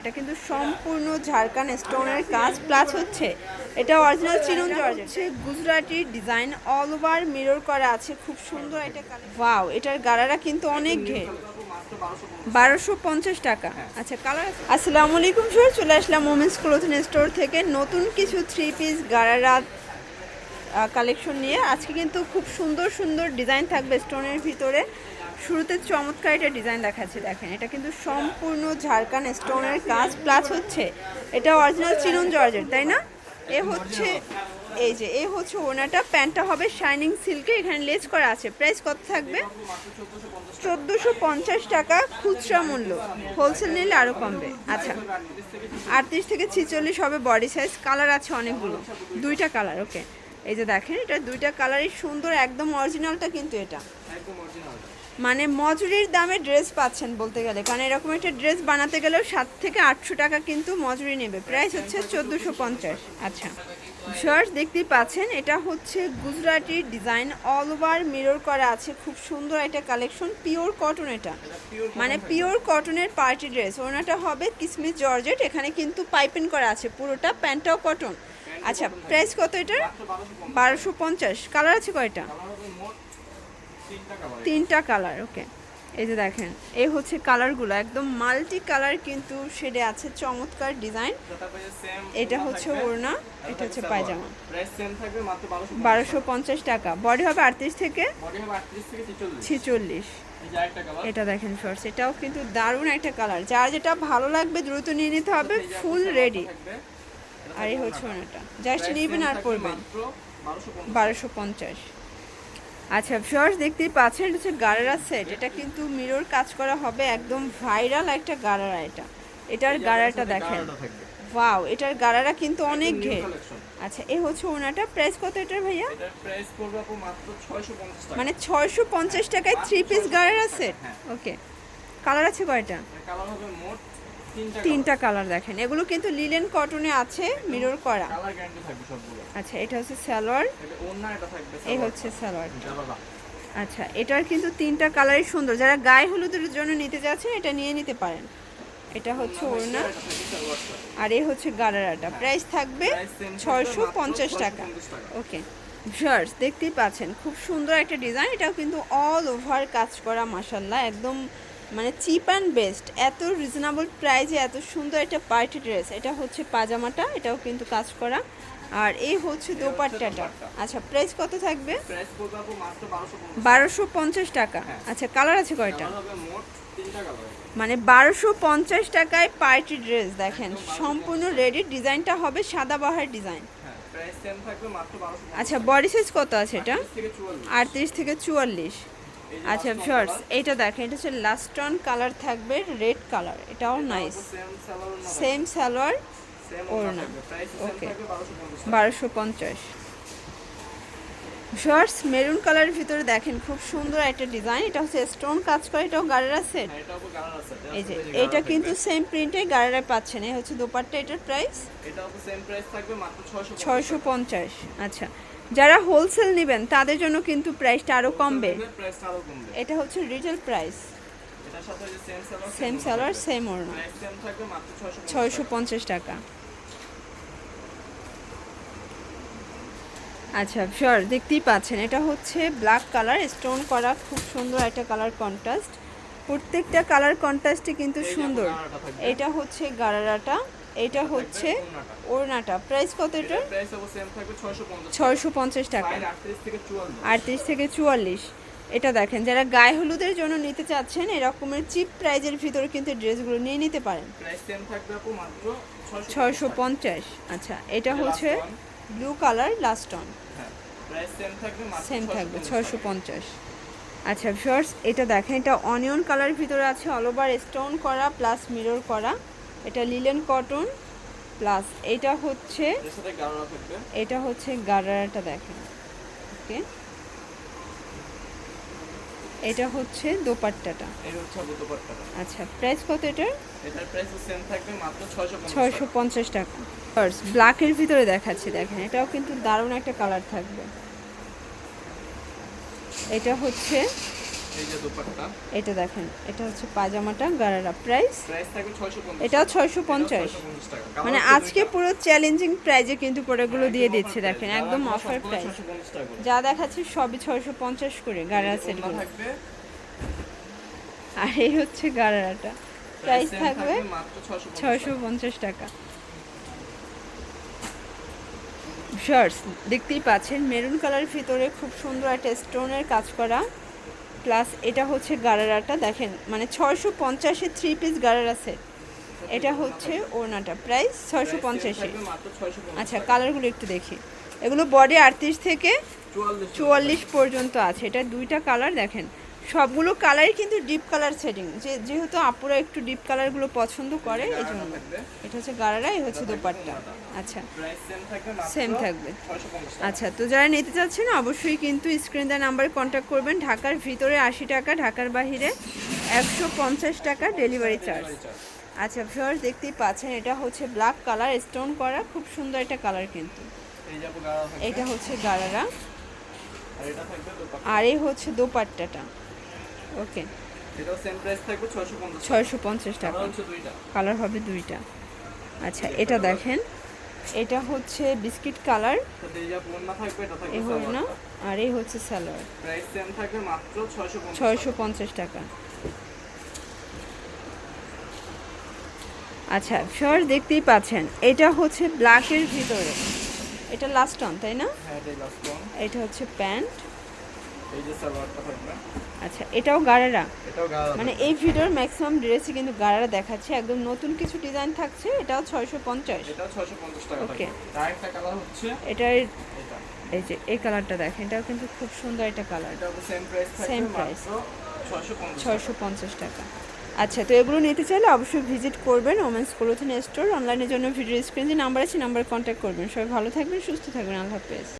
এটা কিন্তু সম্পূর্ণ ঝাড়খান স্টোনের কাজ প্লাস হচ্ছে এটা অরিজিনাল চিরুন হচ্ছে Gujarati design all over mirror করা আছে খুব সুন্দর এটা ওয়াও এটার গাড়ারা কিন্তু অনেক ঘের। বারোশো পঞ্চাশ টাকা। আচ্ছা কালার আসসালামু আলাইকুম স্যার চলে আসলাম ওমেন্স ক্লোথিং স্টোর থেকে। নতুন কিছু থ্রি পিস গাড়ারা কালেকশন নিয়ে। আজকে কিন্তু খুব সুন্দর সুন্দর ডিজাইন থাকবে স্টোনের ভিতরে। শুরুতে চমৎকার এটা ডিজাইন দেখাচ্ছে, দেখেন। এটা কিন্তু সম্পূর্ণ ঝাড়খান স্টোনের কাজ প্লাস হচ্ছে এটা অরিজিনাল চিরুন জর্জের তাই না? এ হচ্ছে, এই যে, এ হচ্ছে ওনাটা, প্যান্টটা হবে শাইনিং সিল্কে এখানে লেস করা আছে। প্রাইস কত থাকবে? চোদ্দোশো পঞ্চাশ টাকা খুচরা মূল্য। হোলসেল নিলে আরও কমবে। আচ্ছা আটত্রিশ থেকে ছিচল্লিশ হবে বডি সাইজ কালার আছে অনেকগুলো। দুইটা কালার ওকে এই যে দেখেন, এটা দুইটা কালারই সুন্দর, একদম অরিজিনালটা কিন্তু এটা। মানে মজুরির দামে ড্রেস পাচ্ছেন বলতে গেলে। কারণ এরকম একটা ড্রেস বানাতে গেলেও সাত থেকে আটশো টাকা কিন্তু মজুরি নেবে। প্রাইস হচ্ছে চোদ্দোশো পঞ্চাশ। আচ্ছা শার্ট দেখতেই পাচ্ছেন, এটা হচ্ছে Gujarati design all over mirror করা আছে। খুব সুন্দর একটা কালেকশন পিওর কটন এটা। মানে পিওর কটনের পার্টি ড্রেস ওনাটা হবে কিসমিস জর্জেট, এখানে কিন্তু পাইপিং করা আছে, পুরোটা প্যান্টটাও কটন আচ্ছা প্রাইস কত এটার? বারোশো পঞ্চাশ। কালার আছে কয়টা? তিনটা কালার ওকে এই যে দেখেন এই হচ্ছে কালারগুলো একদম মাল্টি কালার কিন্তু শেডে আছে চমৎকার ডিজাইন এটা হচ্ছে ওড়না এটা হচ্ছে পায়জামা। প্রাইস সেম থাকবে মাত্র 1200 বারোশো পঞ্চাশ টাকা। বডি হবে আটত্রিশ থেকে বডি হবে 38 থেকে 46 ছেচল্লিশ। এটা দেখেন শর্টস এটাও কিন্তু দারুণ একটা কালার যার যেটা ভালো লাগবে দ্রুত নিয়ে নিতে হবে ফুল রেডি আর এই হচ্ছে ওনাটা জাস্ট নেবেন আর পরবেন। 1250 বারোশো পঞ্চাশ। আচ্ছা শর্টস দেখতেই পাচ্ছেন এটা হচ্ছে গারারা সেট এটা কিন্তু মিরর কাজ করা হবে একদম ভাইরাল একটা গারারা এটা। এটার গারাটা দেখেন। ওয়াও এটার গারারা কিন্তু অনেক ঘের আচ্ছা এ হচ্ছে ওনাটা। প্রাইস কত এটার ভাইয়া? প্রাইস পড়বে আপু মাত্র 650 টাকা। মানে ছয়শো পঞ্চাশ টাকায় three piece gharara set okay colour আছে কয়টা? কালার হবে মোট তিনটা কালার দেখেন। এগুলো কিন্তু লিলেন কটনে আছে মিরর করা। আচ্ছা এটা হচ্ছে সালোয়ার। এই হচ্ছে সালোয়ার। আচ্ছা এটার কিন্তু তিনটা কালারই সুন্দর। যারা গায়ে হলুদের জন্য নিতে যাচ্ছেন এটা নিয়ে নিতে পারেন। এটা হচ্ছে ওড়না আর এই হচ্ছে গারারাটা। প্রাইস থাকবে ছয়শো পঞ্চাশ টাকা। 650 টাকা। ওকে শার্টস দেখতেই পাচ্ছেন খুব সুন্দর একটা ডিজাইন এটাও কিন্তু অল ওভার কাজ করা মাসাল্লাহ একদম মানে চিপ অ্যান্ড বেস্ট এত রিজনেবল প্রাইসে এত সুন্দর একটা পার্টি ড্রেস এটা হচ্ছে পাজামাটা এটাও কিন্তু কাজ করা। আর এই হচ্ছে দোপাট্টাটা। আচ্ছা প্রাইস কত থাকবে? প্রাইস পড়বে আপু মাত্র 1250 বারোশো পঞ্চাশ টাকা। আচ্ছা কালার আছে কয়টা? মানে বারোশো পঞ্চাশ টাকায় পার্টি ড্রেস দেখেন সম্পূর্ণ রেডি ডিজাইনটা হবে সাদাবাহার ডিজাইন। হ্যাঁ প্রাইস সেম থাকবে মাত্র 1250 আচ্ছা বডি সাইজ কত আছে এটা? থেকে 44 আটত্রিশ থেকে চুয়াল্লিশ। আচ্ছা শর্টস এটা দেখেন, এটা হচ্ছে লাস্ট লাস্টন কালার থাকবে রেড কালার এটাও নাইস সেম সালোয়ার ওড়না। 1250 বারোশো পঞ্চাশ শর্টস মেরুন কালারের ভিতরে দেখেন খুব সুন্দর একটা ডিজাইন। এটা হচ্ছে স্টোন কাজ করে এটাও গাড়েরা সেট হ্যাঁ আছে এই যে এটা কিন্তু সেম প্রিন্টে গাড়েরা পাচ্ছেন এই হচ্ছে দোপাট্টা এটার প্রাইস এটা উপর সেম প্রাইস থাকবে মাত্র 600 ছয়শো পঞ্চাশ আচ্ছা। যারা হোলসেল নেবেন তাদের জন্য কিন্তু প্রাইসটা আরও কমবে। আরও কমবে। এটা হচ্ছে রিটেল প্রাইস এটার সাথে যে সেম সালোয়ার সেম ওড়না প্রাইস সেম থাকবে। মাত্র 600 ছয়শো পঞ্চাশ টাকা। আচ্ছা শিওর দেখতেই পাচ্ছেন। এটা হচ্ছে ব্ল্যাক কালার স্টোন করা খুব সুন্দর একটা কালার কন্ট্রাস্ট প্রত্যেকটা কালার কন্ট্রাস্টে কিন্তু সুন্দর। এটা হচ্ছে গারারাটা এটা হচ্ছে ওড়নাটা। প্রাইস কত এটার প্রাইস উপর সেম থাকবে 650 ছয়শো পঞ্চাশ টাকা। ফাইন 38 থেকে 44 আটত্রিশ থেকে চুয়াল্লিশ। এটা দেখেন যারা গায়ে হলুদের জন্য নিতে চাচ্ছেন এরকমের চিপ প্রাইজের ভিতরে কিন্তু ড্রেসগুলো নিয়ে নিতে পারেন। প্রাইস সেম থাকবে আপু মাত্র 600 ছয়শো পঞ্চাশ। আচ্ছা এটা হচ্ছে blue colour last on same থাকবে মাত্র সেম থাকবে 650 ছয়শো পঞ্চাশ। আচ্ছা শর্টস এটা দেখেন এটা অনিয়ন কালার ভিতরে আছে অল ওভার স্টোন করা প্লাস মিরর করা। এটা লিলেন কটন প্লাস এটা হচ্ছে এটা হচ্ছে গারারাটা দেখেন ওকে এটা হচ্ছে দোপাট্টাটা। এটা হচ্ছে দুপাট্টাটা। আচ্ছা প্রাইস কত এটার? এটার প্রাইস সেম থাকবে মাত্র 650 ছয়শো পঞ্চাশ টাকা। ব্ল্যাকের ভিতরে দেখাচ্ছে দেখেন এটাও কিন্তু দারুণ একটা কালার থাকবে। এটা হচ্ছে এই যে দোপাট্টা। এটা দেখেন এটা হচ্ছে পাজামাটা গারারা প্রাইস প্রাইস থাকবে 650 এটাও 650 মানে আজকে পুরো চ্যালেঞ্জিং প্রাইজে কিন্তু প্রোডাক্টগুলো দিয়ে একদম দিচ্ছে দেখেন একদম অফার প্রাইস 650। যা দেখাচ্ছি সবই ছয়শো পঞ্চাশ করে গারারা সেটগুলো। থাকবে। আর এই হচ্ছে গারারাটা। প্রাইস থাকবে মাত্র 650 ছয়শো পঞ্চাশ টাকা। শার্টস দেখতেই পাচ্ছেন মেরুন কালারের ভিতরে খুব সুন্দর একটা স্টোনের কাজ করা। প্লাস এটা হচ্ছে গারারাটা দেখেন মানে ছয়শো পঞ্চাশে থ্রি পিস গারারা সেট এটা হচ্ছে ওড়নাটা প্রাইস ছয়শো পঞ্চাশে same থাকবে মাত্র 650 আচ্ছা কালারগুলো একটু দেখি। এগুলো বডি আটত্রিশ থেকে চুয়াল্লিশ পর্যন্ত। আছে। এটা দুইটা কালার দেখেন। সবগুলো কালারই কিন্তু ডিপ কালার সেটিং যে যেহেতু আপুরা একটু ডিপ কালারগুলো পছন্দ করে এই জন্য এটা হচ্ছে গারারা এই হচ্ছে দোপাট্টা। আচ্ছা। সেম থাকবে মাত্র Same থাকবে। 650 টাকা। আচ্ছা তো যারা নিতে চাচ্ছেন অবশ্যই কিন্তু স্ক্রিন দেওয়া নাম্বারে কন্ট্যাক্ট করবেন। ঢাকার ভিতরে আশি টাকা ঢাকার বাইরে একশো পঞ্চাশ টাকা ডেলিভারি চার্জ আচ্ছা ফিওর দেখতেই পাচ্ছেন এটা হচ্ছে ব্ল্যাক কালার স্টোন করা খুব সুন্দর একটা কালার কিন্তু। এটা হচ্ছে দোপাট্টা। আর এই হচ্ছে দোপাট্টাটা। ওকে। এটাও সেম প্রাইস থাকবে 650 ছয়শো পঞ্চাশ টাকা। কালার হচ্ছে দুইটা। কালার হবে দুইটা। আচ্ছা এটা দেখেন। এটা হচ্ছে বিস্কিট কালার এই হল না? আর এই হচ্ছে সালোয়ার প্রাইস সেম থাকবে মাত্র 650 ছয়শো পঞ্চাশ টাকা। আচ্ছা ফিওর দেখতেই পাচ্ছেন। এটা হচ্ছে ব্ল্যাকের ভিতরে। এটা লাস্ট অন তাই না? হ্যাঁ এটা হচ্ছে প্যান্ট। এই যে সালোয়ারটা থাকবে আচ্ছা এটাও গাড়ারা মানে এই ভিডিওর ম্যাক্সিমাম ড্রেসই কিন্তু গাড়ারা দেখাচ্ছে। একদম নতুন কিছু ডিজাইন থাকছে এটাও ছয়শো পঞ্চাশ। এটাও 650 টাকা Okay. আরেকটা কালার হচ্ছে এটা। এই যে এই কালারটা দেখেন এটাও কিন্তু খুব সুন্দর একটা কালার সেম প্রাইস Same মাত্র 650 ছয়শো পঞ্চাশ টাকা। আচ্ছা তো এগুলো নিতে চাইলে অবশ্যই ভিজিট করবেন ওমেন্স ক্লোথিং স্টোর অনলাইনের জন্য ভিডিও স্ক্রিন যে নাম্বার আছে নাম্বার কন্ট্যাক্ট করবেন। সবাই ভালো থাকবেন সুস্থ থাকবেন। আল্লাহ হাফেজ।